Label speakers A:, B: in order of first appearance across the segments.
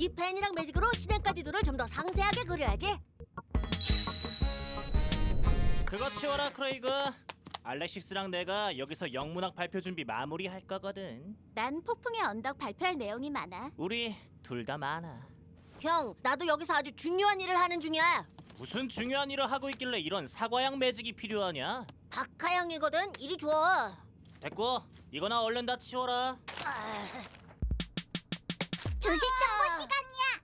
A: 이 펜이랑 매직으로 시내가 지도를 좀 더 상세하게 그려야지.
B: 그거 치워라 크레이그 알렉시스랑 내가 여기서 영문학 발표 준비 마무리할 거거든
C: 난 폭풍의 언덕 발표할 내용이 많아.
B: 우리 둘 다 많아
A: 형, 나도 여기서 아주 중요한 일을 하는 중이야.
B: 무슨 중요한 일을 하고 있길래 이런 사과양 매직이 필요하냐
A: 박하영이거든. 일이 줘.
B: 됐고 이거나 얼른 다 치워라
C: 주식 정보 시간이야.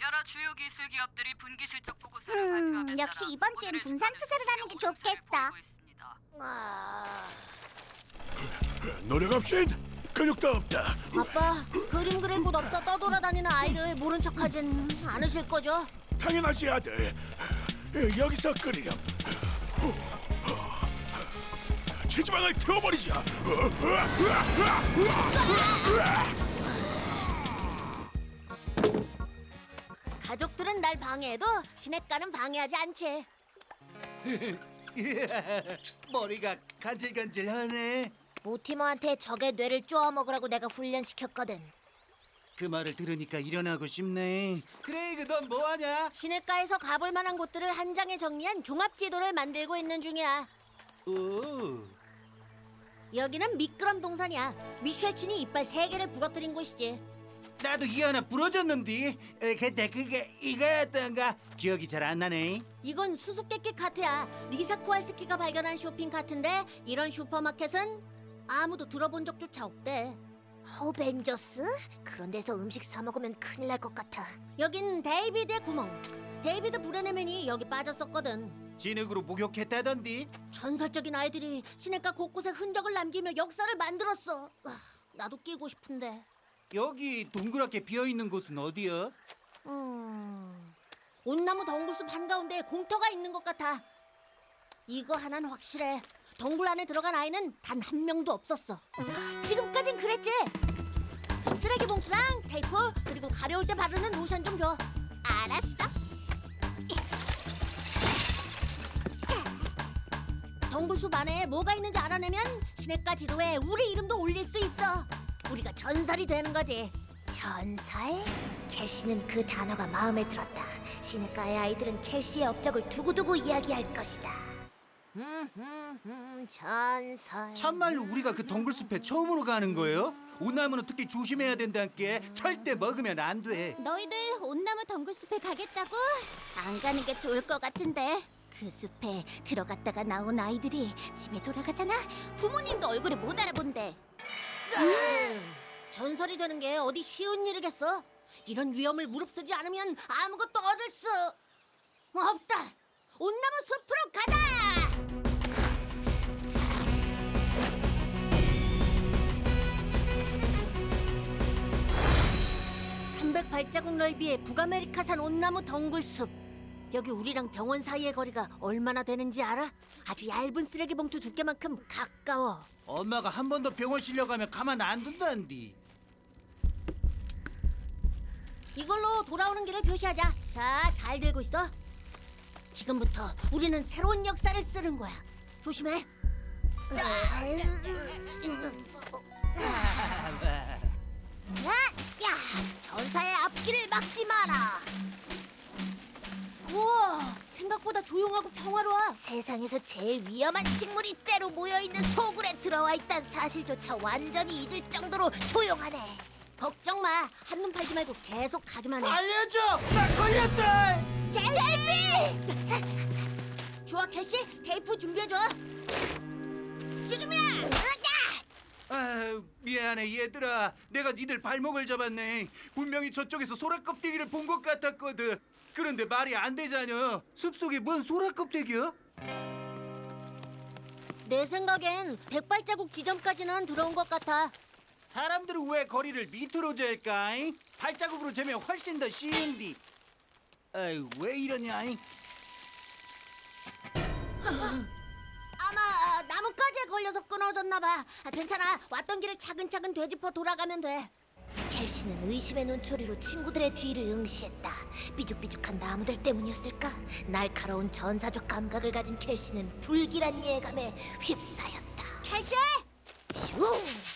D: 여러 주요 기술 기업들이 분기 실적 보고서를
C: 음, 역시
D: 따라
C: 이번 주엔
D: 오늘의
C: 분산
D: 주가는
C: 투자를 하는 게
D: 오름세를
C: 좋겠어.
D: 보이고 있습니다.
A: 아,
E: 노력없인 근육도 없다.
A: 아빠, 그림 그릴 곳 없어 떠돌아다니는 아이를 모른 척하진 않으실 거죠?
E: 당연하지 아들. 여기서 끓이렴. 체지방을 태워버리자.
A: 날 방해해도 시냇가는 방해하지 않지.
F: 머리가 간질간질하네.
A: 모티모한테 적의 뇌를 쪼아 먹으라고 내가 훈련시켰거든.
F: 그 말을 들으니까 일어나고 싶네. 크레이그 넌 뭐하냐?
A: 시냇가에서 가볼 만한 곳들을 한 장에 정리한 종합 지도를 만들고 있는 중이야.
F: 오.
A: 여기는 미끄럼 동산이야. 미쉐친이 이빨 세 개를 부러뜨린 곳이지.
F: 나도 이 하나 부러졌는데. 에, 근데 그게 이거였던가 기억이 잘 안 나네.
A: 이건 수수께끼 카트야. 리사 코알스키가 발견한 쇼핑 카트인데 이런 슈퍼마켓은 아무도 들어본 적조차 없대. 허벤저스? 그런 데서 음식 사 먹으면 큰일 날 것 같아. 여긴 데이비드의 구멍. 데이비드 브레네맨이 여기 빠졌었거든.
F: 진흙으로 목욕했다던디.
A: 전설적인 아이들이 시냇가 곳곳에 흔적을 남기며 역사를 만들었어. 아, 나도 끼고 싶은데.
F: 여기 동그랗게 비어 있는 곳은 어디야?
A: 음, 온나무 덩굴숲 한가운데 공터가 있는 것 같아. 이거 하나는 확실해. 덩굴 안에 들어간 아이는 단 한 명도 없었어. 지금까진 그랬지. 쓰레기 봉투랑 테이프 그리고 가려울 때 바르는 로션 좀 줘.
C: 알았어.
A: 덩굴숲 안에 뭐가 있는지 알아내면 시냇가 지도에 우리 이름도 올릴 수 있어. 우리가 전설이 되는 거지. 전설? 켈시는 그 단어가 마음에 들었다. 시냇가의 아이들은 켈시의 업적을 두고두고 이야기할 것이다. 음, 전설.
F: 참말로 우리가 그 덩굴숲에 처음으로 가는 거예요? 온나무는 특히 조심해야 된다께. 절대 먹으면 안 돼.
C: 너희들 온나무 덩굴숲에 가겠다고? 안 가는 게 좋을 것 같은데. 그 숲에 들어갔다가 나온 아이들이 집에 돌아가잖아. 부모님도 얼굴을 못 알아본대.
A: 음, 전설이 되는 게 어디 쉬운 일이겠어? 이런 위험을 무릅쓰지 않으면 아무것도 얻을 수 없다. 온나무 숲으로 가자. (300발자국) 넓이의 북아메리카산 온나무 덩굴숲 여기 우리랑 병원 사이의 거리가 얼마나 되는지 알아? 아주 얇은 쓰레기 봉투 두께만큼 가까워
F: 엄마가 한 번 더 병원 실려가면 가만 안 둔다는디.
A: 이걸로 돌아오는 길을 표시하자. 자, 잘 들고 있어. 지금부터 우리는 새로운 역사를 쓰는 거야. 조심해. 야, 전사의 앞길을 막지 마라. 우와, 생각보다 조용하고 평화로워. 세상에서 제일 위험한 식물이 때로 모여 있는 소굴에 들어와 있다는 사실조차 완전히 잊을 정도로 조용하네. 걱정 마. 한눈 팔지 말고 계속 가기만 해.
F: 알려줘! 나 걸렸다!
A: 제비! 좋아, 캐시. 테이프 준비해줘. 지금이야! 으쌰!
F: 아, 미안해 얘들아. 내가 니들 발목을 잡았네. 분명히 저쪽에서 소라 껍데기를 본 것 같았거든. 그런데 말이 안 되잖여. 숲속에 뭔 소라 껍데기야?
A: 내 생각엔 백발자국 지점까지는 들어온 것 같아.
F: 사람들은 왜 거리를 밑으로 잴까? 잉? 발자국으로 재면 훨씬 더 쉬운디. 아유, 왜 이러냐? 잉?
A: 아마 나뭇가지에 걸려서 끊어졌나 봐. 아, 괜찮아. 왔던 길을 차근차근 되짚어 돌아가면 돼. 켈시는 의심의 눈초리로 친구들의 뒤를 응시했다. 삐죽삐죽한 나무들 때문이었을까? 날카로운 전사적 감각을 가진 켈시는 불길한 예감에 휩싸였다. 켈시! 슝!